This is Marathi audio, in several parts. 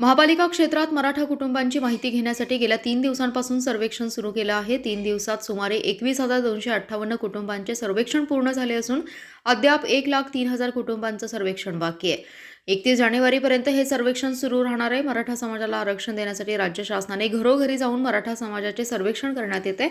महापालिका क्षेत्रात मराठा कुटुंबांची माहिती घेण्यासाठी गेल्या तीन दिवसांपासून सर्वेक्षण सुरू केलं आहे. तीन दिवसात सुमारे एकवीस हजार दोनशे अठ्ठावन्न कुटुंबांचे सर्वेक्षण पूर्ण झाले असून अद्याप एक लाख तीन हजार कुटुंबांचं सर्वेक्षण बाकी आहे. एकतीस जानेवारीपर्यंत हे सर्वेक्षण सुरू राहणार आहे. मराठा समाजाला आरक्षण देण्यासाठी राज्य शासनाने घरोघरी जाऊन मराठा समाजाचे सर्वेक्षण करण्यात येते.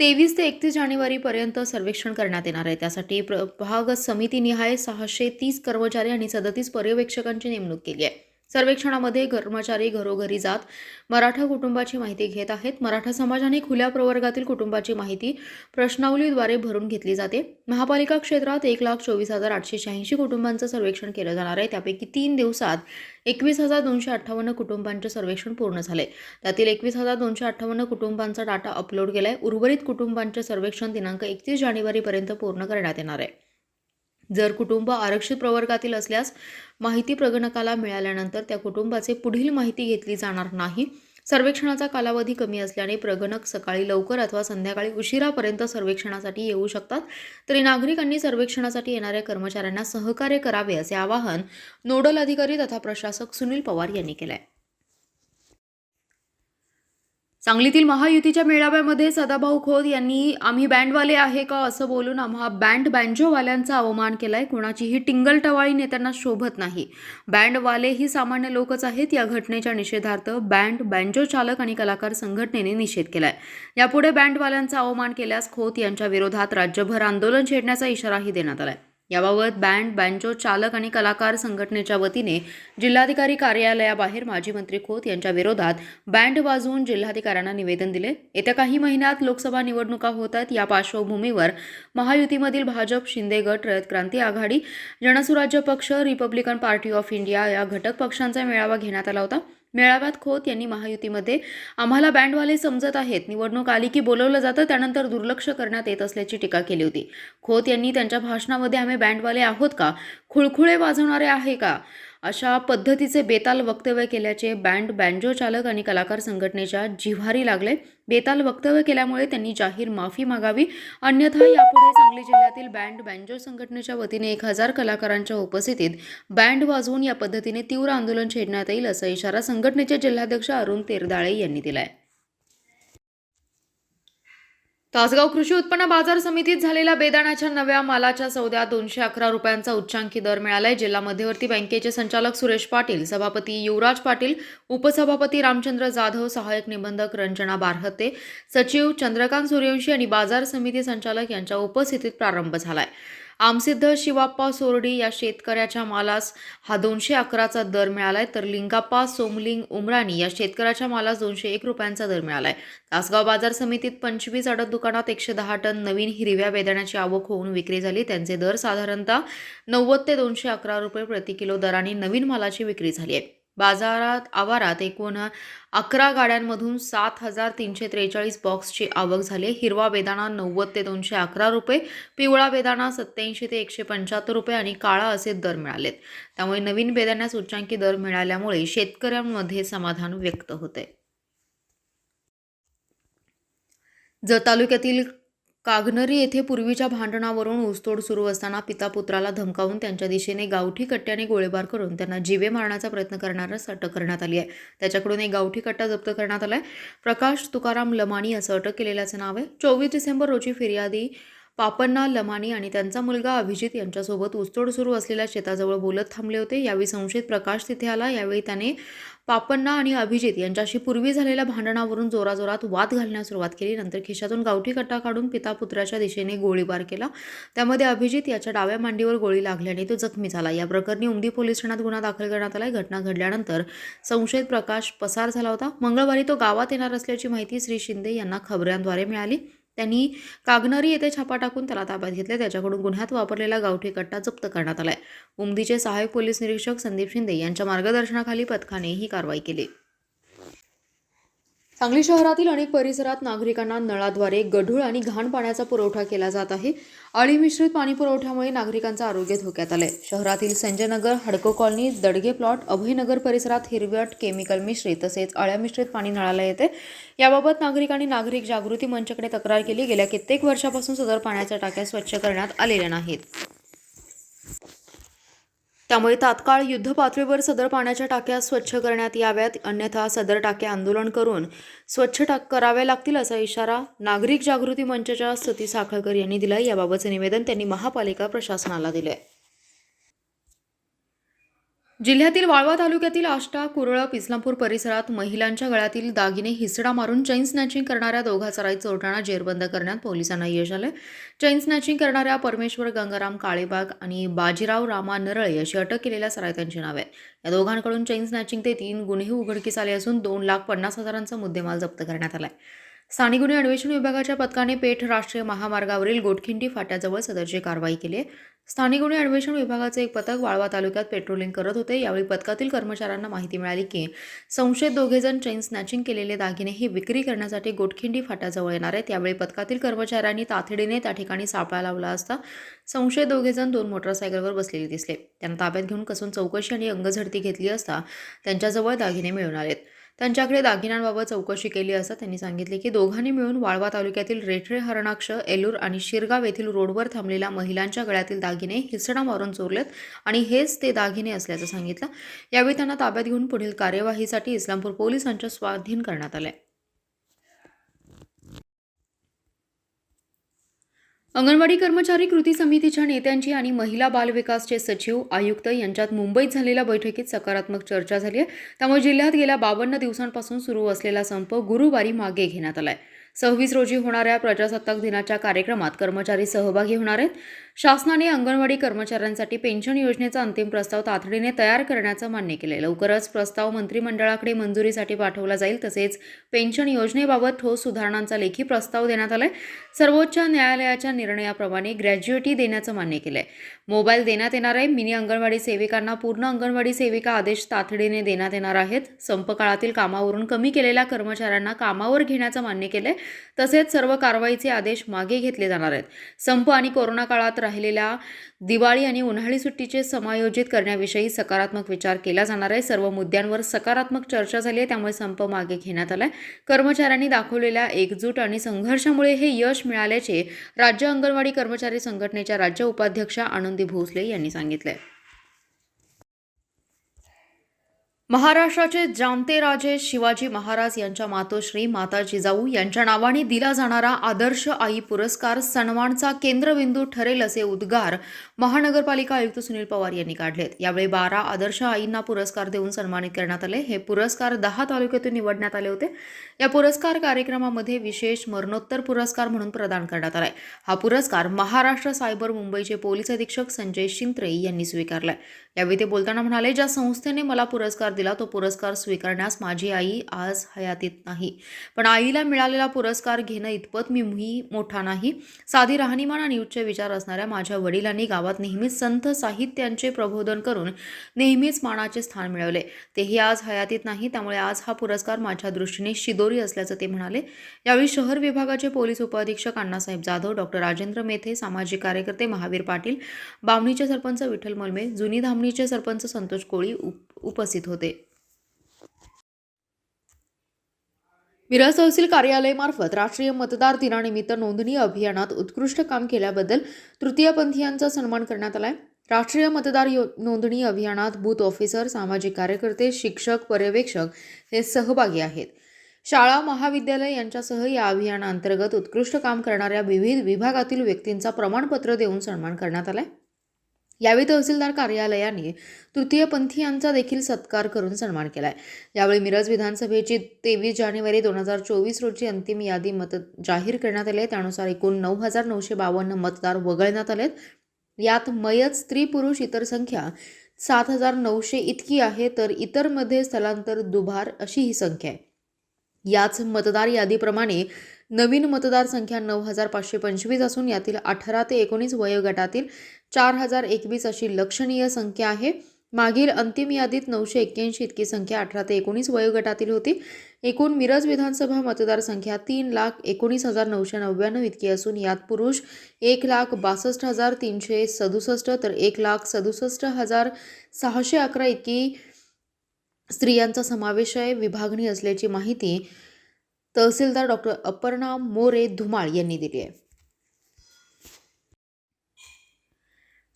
तेवीस ते एकतीस जानेवारीपर्यंत सर्वेक्षण करण्यात येणार आहे. त्यासाठी प्रभाग समितीनिहाय सहाशे तीस कर्मचारी आणि सदतीस पर्यवेक्षकांची नेमणूक केली आहे. सर्वेक्षणामध्ये कर्मचारी घरोघरी जात मराठा कुटुंबाची माहिती घेत आहेत. मराठा समाजाने खुल्या प्रवर्गातील कुटुंबाची माहिती प्रश्नावलीद्वारे भरून घेतली जाते. महापालिका क्षेत्रात एक लाख चोवीस हजार आठशे शहाऐंशी कुटुंबांचं सर्वेक्षण केलं जाणार आहे. त्यापैकी तीन दिवसात एकवीस हजार दोनशे अठ्ठावन्न कुटुंबांचे सर्वेक्षण पूर्ण झाले. त्यातील एकवीस हजार दोनशे अठ्ठावन्न कुटुंबांचा डाटा अपलोड केलाय. उर्वरित कुटुंबांचे सर्वेक्षण दिनांक एकतीस जानेवारीपर्यंत पूर्ण करण्यात येणार आहे. जर कुटुंब आरक्षित प्रवर्गातील असल्यास माहिती प्रगणकाला मिळाल्यानंतर त्या कुटुंबाचे पुढील माहिती घेतली जाणार नाही. सर्वेक्षणाचा कालावधी कमी असल्याने प्रगणक सकाळी लवकर अथवा संध्याकाळी उशिरापर्यंत सर्वेक्षणासाठी येऊ शकतात. तरी नागरिकांनी सर्वेक्षणासाठी येणाऱ्या कर्मचाऱ्यांना सहकार्य करावे असे आवाहन नोडल अधिकारी तथा प्रशासक सुनील पवार यांनी केलं आहे सांगलीतील महायुतीच्या मेळाव्यामध्ये सदाभाऊ खोत यांनी आम्ही बँडवाले आहे का असं बोलून आम्हा बँड बँजोवाल्यांचा अवमान केलाय. कोणाचीही टिंगल टवाळी नेत्यांना शोभत नाही. बँडवाले ही सामान्य लोकच आहेत. या घटनेच्या निषेधार्थ बँड बँजो चालक आणि कलाकार संघटनेने निषेध केलाय. यापुढे बँडवाल्यांचा अवमान केल्यास खोत यांच्या विरोधात राज्यभर आंदोलन छेडण्याचा इशाराही देण्यात आलाय. याबाबत बँड बँजो चालक आणि कलाकार संघटनेच्या वतीने जिल्हाधिकारी कार्यालयाबाहेर माजी मंत्री खोत यांच्या विरोधात बँड वाजवून जिल्हाधिकाऱ्यांना निवेदन दिले. येत्या काही महिन्यात लोकसभा निवडणुका होत आहेत या पार्श्वभूमीवर महायुतीमधील भाजप शिंदे गट रयत क्रांती आघाडी जनसुराज्य पक्ष रिपब्लिकन पार्टी ऑफ इंडिया या घटक पक्षांचा मेळावा घेण्यात आला होता. मेळाव्यात खोत यांनी महायुतीमध्ये आम्हाला बँडवाले समजत आहेत. निवडणूक आली की बोलवलं जातं त्यानंतर दुर्लक्ष करण्यात येत असल्याची टीका केली होती. खोत यांनी त्यांच्या भाषणामध्ये आम्ही बँडवाले आहोत का? खुळखुळे वाजवणारे आहे का? अशा पद्धतीचे बेताल वक्तव्य केल्याचे बँड बँजो चालक आणि कलाकार संघटनेच्या जिव्हारी लागले. बेताल वक्तव्य केल्यामुळे त्यांनी जाहीर माफी मागावी. अन्यथा यापुढे सांगली जिल्ह्यातील बँड बँजो संघटनेच्या वतीने एक हजार कलाकारांच्या उपस्थितीत बँड वाजवून या पद्धतीने तीव्र आंदोलन छेडण्यात येईल असा इशारा संघटनेचे जिल्हाध्यक्ष अरुण तेरदाळे यांनी दिलाय. तासगाव कृषी उत्पन्न बाजार समितीत झालेल्या बेदाण्याच्या नव्या मालाच्या सौद्यात दोनशे अकरा रुपयांचा उच्चांकी दर मिळालाय. जिल्हा मध्यवर्ती बँकेचे संचालक सुरेश पाटील सभापती युवराज पाटील उपसभापती रामचंद्र जाधव सहाय्यक निबंधक रंजना बारहते सचिव चंद्रकांत सूर्यवंशी आणि बाजार समिती संचालक यांच्या उपस्थितीत प्रारंभ झालाय. आमसिद्ध शिवाप्पा सोरडी या शेतकऱ्याच्या मालास हा दोनशे अकराचा दर मिळालाय तर लिंगाप्पा सोमलिंग उमराणी या शेतकऱ्याच्या मालास दोनशे एक रुपयांचा दर मिळालाय. तासगाव बाजार समितीत पंचवीस अडत दुकानात एकशे दहा टन नवीन हिरव्या बेदाण्याची आवक होऊन विक्री झाली. त्यांचे दर साधारणतः नव्वद ते दोनशे अकरा रुपये प्रति किलो दराने नवीन मालाची विक्री झाली आहे. बाजारात आवारात एकूण अकरा गाड्यांमधून सात हजार तीनशे त्रेचाळीस बॉक्सची आवक झाली. हिरवा बेदाणा नव्वद ते दोनशे अकरा रुपये पिवळा बेदाणा सत्याऐंशी ते एकशे पंच्याहत्तर रुपये आणि काळा असे दर मिळालेत. त्यामुळे नवीन बेदाण्यास उच्चांकी दर मिळाल्यामुळे शेतकऱ्यांमध्ये समाधान व्यक्त होते जत तालुक्यातील कागनरी येथे पूर्वीच्या भांडणावरून ऊसतोड सुरू असताना पिता पुत्राला धमकावून त्यांच्या दिशेने गावठी कट्ट्याने गोळीबार करून त्यांना जीवे मारण्याचा प्रयत्न करणाऱ्यास अटक करण्यात आली आहे. त्याच्याकडून एक गावठी कट्टा जप्त करण्यात आलाय. प्रकाश तुकाराम लमाणी असं अटक केलेल्याचं नाव आहे. चोवीस डिसेंबर रोजी फिर्यादी पापन्ना लमाणी आणि त्यांचा मुलगा अभिजित यांच्यासोबत ऊसतोड सुरू असलेल्या शेताजवळ बोलत थांबले होते. यावेळी संशयित प्रकाश तिथे आला. यावेळी त्याने पापन्ना आणि अभिजित यांच्याशी पूर्वी झालेल्या भांडणावरून जोराजोरात वाद घालण्यास सुरुवात केली. नंतर खिशातून गावठी कट्टा काढून पिता पुत्राच्या दिशेने गोळीबार केला. त्यामध्ये अभिजित याच्या डाव्या मांडीवर गोळी लागल्याने तो जखमी झाला. या प्रकरणी उमदी पोलीस ठाण्यात गुन्हा दाखल करण्यात आला घटना घडल्यानंतर संशयित प्रकाश पसार झाला होता. मंगळवारी तो गावात येणार असल्याची माहिती श्री शिंदे यांना खबऱ्यांद्वारे मिळाली. त्यांनी कागनरी येथे छापा टाकून त्याला ताब्यात घेतले. त्याच्याकडून गुन्ह्यात वापरलेला गावठी कट्टा जप्त करण्यात आलाय. उमदीचे सहाय्यक पोलीस निरीक्षक संदीप शिंदे यांच्या मार्गदर्शनाखाली पथकाने ही कारवाई केली. सांगली शहरातील अनेक परिसरात नागरिकांना नळाद्वारे गढूळ आणि घाण पाण्याचा पुरवठा केला जात आहे. अळी मिश्रित पाणी पुरवठ्यामुळे नागरिकांचं आरोग्य धोक्यात आलंय. शहरातील संजयनगर हडको कॉलनी दडगे प्लॉट अभयनगर परिसरात हिरवट केमिकल मिश्रित तसेच अळ्या मिश्रित पाणी नळाला येते. याबाबत नागरिकांनी नागरिक जागृती मंचकडे तक्रार केली. गेल्या कित्येक वर्षापासून सदर पाण्याच्या टाक्या स्वच्छ करण्यात आलेल्या नाहीत. त्यामुळे तात्काळ युद्धपातळीवर सदर पाण्याच्या टाक्या स्वच्छ करण्यात याव्यात अन्यथा सदर टाक्या आंदोलन करून स्वच्छ टाक कराव्या लागतील असा इशारा नागरिक जागृती मंचाच्या सती साखळकर यांनी दिला याबाबतचे निवेदन त्यांनी महापालिका प्रशासनाला दिले जिल्ह्यातील वाळवा तालुक्यातील आष्टा कुरळप इस्लामपूर परिसरात महिलांच्या गळ्यातील दागिने हिसडा मारून चैन स्नॅचिंग करणाऱ्या दोघा चराई चोरट्यांना जेरबंद करण्यात पोलिसांना यश आलं चैन स्नॅचिंग करणाऱ्या परमेश्वर गंगाराम काळेबाग आणि बाजीराव रामा नरळे अशी अटक केलेल्या सराईतांची नावे या दोघांकडून चैन स्नॅचिंगचे तीन गुन्हे उघडकीस आले असून दोन लाख पन्नास हजारांचा मुद्देमाल जप्त करण्यात आलाय. स्थानिक गुन्हे अन्वेषण विभागाच्या पथकाने पेठ राष्ट्रीय महामार्गावरील गोटखिंडी फाट्याजवळ सदरची कारवाई केली. स्थानिक गुन्हे अन्वेषण विभागाचे एक पथक वाळवा तालुक्यात पेट्रोलिंग करत होते. यावेळी पथकातील कर्मचाऱ्यांना माहिती मिळाली की संशयित दोघेजण चेन स्नॅचिंग केलेले दागिने हे विक्री करण्यासाठी गोटखिंडी फाट्याजवळ येणार आहेत. यावेळी पथकातील कर्मचाऱ्यांनी तातडीने त्या ठिकाणी सापळा लावला असता संशयित दोघेजण दोन मोटरसायकलवर बसलेले दिसले. त्यांना ताब्यात घेऊन कसून चौकशी आणि अंगझडती घेतली असता त्यांच्याजवळ दागिने मिळून आलेत. त्यांच्याकडे दागिन्यांबाबत चौकशी केली असता त्यांनी सांगितले की दोघांनी मिळून वाळवा तालुक्यातील रेठरे हरणाक्ष एलूर आणि शिरगाव येथील रोडवर थांबलेल्या महिलांच्या गळ्यातील दागिने हिसडा मारून चोरलेत आणि हेच ते दागिने असल्याचं सांगितलं. यावेळी त्यांना ताब्यात घेऊन पुढील कार्यवाहीसाठी इस्लामपूर पोलिसांच्या स्वाधीन करण्यात आले. अंगणवाडी कर्मचारी कृती समितीच्या नेत्यांची आणि महिला बालविकासचे सचिव आयुक्त यांच्यात मुंबईत झालेल्या बैठकीत सकारात्मक चर्चा झाली आहे. त्यामुळे जिल्ह्यात गेल्या बावन्न दिवसांपासून सुरू असलेला संप गुरुवारी मागे घेण्यात आलाय. सव्वीस रोजी होणाऱ्या प्रजासत्ताक दिनाच्या कार्यक्रमात कर्मचारी सहभागी होणार आहेत. शासनाने अंगणवाडी कर्मचाऱ्यांसाठी पेन्शन योजनेचा अंतिम प्रस्ताव तातडीने तयार करण्याचं मान्य केले लवकरच प्रस्ताव मंत्रिमंडळाकडे मंजुरीसाठी पाठवला जाईल. तसेच पेन्शन योजनेबाबत ठोस सुधारणांचा लेखी प्रस्ताव देण्यात आलाय. सर्वोच्च न्यायालयाच्या निर्णयाप्रमाणे ग्रॅज्युएटी देण्याचं मान्य केलंय. मोबाईल देण्यात येणार आहे. मिनी अंगणवाडी सेविकांना पूर्ण अंगणवाडी सेविका आदेश तातडीने देण्यात येणार आहेत. संप काळातील कामावरून कमी केलेल्या कर्मचाऱ्यांना कामावर घेण्याचं मान्य केलंय. तसेच सर्व कारवाईचे आदेश मागे घेतले जाणार आहेत. संप आणि कोरोना काळात राहिलेल्या दिवाळी आणि उन्हाळी सुट्टीचे समायोजित करण्याविषयी सकारात्मक विचार केला जाणार आहे. सर्व मुद्द्यांवर सकारात्मक चर्चा झाली आहे त्यामुळे संप मागे घेण्यात आलाय. कर्मचाऱ्यांनी दाखवलेल्या एकजूट आणि संघर्षामुळे हे यश मिळाल्याचे राज्य अंगणवाडी कर्मचारी संघटनेच्या राज्य उपाध्यक्षा आनंदी भोसले यांनी सांगितले महाराष्ट्राचे जाणते राजे शिवाजी महाराज यांच्या मातोश्री माता जिजाऊ यांच्या नावाने दिला जाणारा आदर्श आई पुरस्कार सन्मानचा केंद्रबिंदू ठरेल असे उद्गार महानगरपालिका आयुक्त सुनील पवार यांनी काढलेत. यावेळी बारा आदर्श आईंना पुरस्कार देऊन सन्मानित करण्यात आले. हे पुरस्कार दहा तालुक्यातून निवडण्यात आले होते. या पुरस्कार कार्यक्रमामध्ये विशेष मरणोत्तर पुरस्कार म्हणून प्रदान करण्यात आलाय. हा पुरस्कार महाराष्ट्र सायबर मुंबईचे पोलीस अधीक्षक संजय शिंत्रे यांनी स्वीकारलाय. यावेळी ते बोलताना म्हणाले ज्या संस्थेने मला पुरस्कार दिला तो पुरस्कार स्वीकारण्यास माझी आई आज हयातीत नाही. पण आईला मिळालेला पुरस्कार घेणं इतपत मी मोठा नाही. साधी राहणीमान आणि उच्च विचार असणाऱ्या माझ्या वडिलांनी गावात नेहमीच संत साहित्यांचे प्रबोधन करून नेहमीच मानाचे स्थान मिळवले. तेही आज हयातीत नाही त्यामुळे आज हा पुरस्कार माझ्या दृष्टीने शिदोरी असल्याचं ते म्हणाले. यावेळी शहर विभागाचे पोलीस उपअधीक्षक अण्णासाहेब जाधव डॉक्टर राजेंद्र मेथे सामाजिक कार्यकर्ते महावीर पाटील बावणीचे सरपंच विठ्ठल मलमे जुनी आर्मीचे सरपंच संतोष कोळी उप उपस्थित होते. मिरज तहसील कार्यालयामार्फत राष्ट्रीय मतदार दिनानिमित्त नोंदणी अभियानात उत्कृष्ट काम केल्याबद्दल तृतीयपंथीयांचा सन्मान करण्यात आलाय. राष्ट्रीय मतदार यो नोंदणी अभियानात बूथ ऑफिसर सामाजिक कार्यकर्ते शिक्षक पर्यवेक्षक हे सहभागी आहेत. शाळा महाविद्यालय यांच्यासह या अभियानाअंतर्गत उत्कृष्ट काम करणाऱ्या विविध विभागातील व्यक्तींचा प्रमाणपत्र देऊन सन्मान करण्यात आलाय. यावेळी तहसीलदार कार्यालयाने तृतीयपंथीयांचा देखील सत्कार करून सन्मान केला आहे यावेळी मिरज विधानसभेची तेवीस जानेवारी दोन हजार चोवीस रोजी अंतिम यादी मत जाहीर करण्यात आली. आहे त्यानुसार एकूण नऊ हजार नऊशे बावन्न मतदार वगळण्यात आलेत. यात मयत स्त्री पुरुष इतर संख्या सात हजार नऊशे इतकी आहे तर इतरमध्ये स्थलांतर दुभार अशी ही संख्या आहे. याच मतदार यादीप्रमाणे नवीन मतदार संख्या नऊ हजार पाचशे पंचवीस असून यातील अठरा ते एकोणीस वयोगटातील चार हजार एकवीस अशी लक्षणीय संख्या आहे. मागील अंतिम यादीत नऊशे एक्क्याऐंशी इतकी संख्या अठरा ते एकोणीस वयोगटातील होती. एकूण मिरज विधानसभा मतदारसंख्या तीन लाख एकोणीस हजार नऊशे नव्याण्णव इतकी असून यात पुरुष एक लाख बासष्ट हजार तीनशे सदुसष्ट तर एक लाख सदुसष्ट हजार सहाशे अकरा इतकी स्त्रियांचा समावेश आहे. विभागणी असल्याची माहिती तहसीलदार डॉक्टर अपर्णा मोरे धुमाळ यांनी दिली आहे.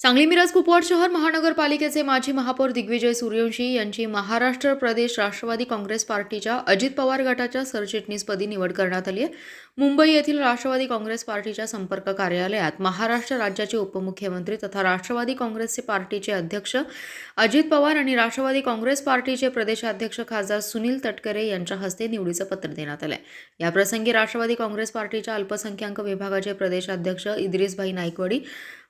सांगली मिरज कुपवाड शहर महानगरपालिकेचे माजी महापौर दिग्विजय सूर्यवंशी यांची महाराष्ट्र प्रदेश राष्ट्रवादी काँग्रेस पार्टीच्या अजित पवार गटाच्या सरचिटणीसपदी निवड करण्यात आली आहे. मुंबई येथील राष्ट्रवादी काँग्रेस पार्टीच्या संपर्क कार्यालयात महाराष्ट्र राज्याचे उपमुख्यमंत्री तथा राष्ट्रवादी काँग्रेसचे पार्टीचे अध्यक्ष अजित पवार आणि राष्ट्रवादी काँग्रेस पार्टीचे प्रदेशाध्यक्ष खासदार सुनील तटकरे यांच्या हस्ते निवडीचं पत्र देण्यात आलं आहे याप्रसंगी राष्ट्रवादी काँग्रेस पार्टीच्या अल्पसंख्याक विभागाचे प्रदेशाध्यक्ष इद्रिसभाई नाईकवडी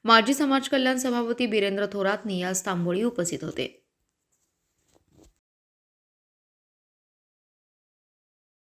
माजी समाज कल्याण सभापती बिरेंद्र थोरात नियाज तांबोळी उपस्थित होते.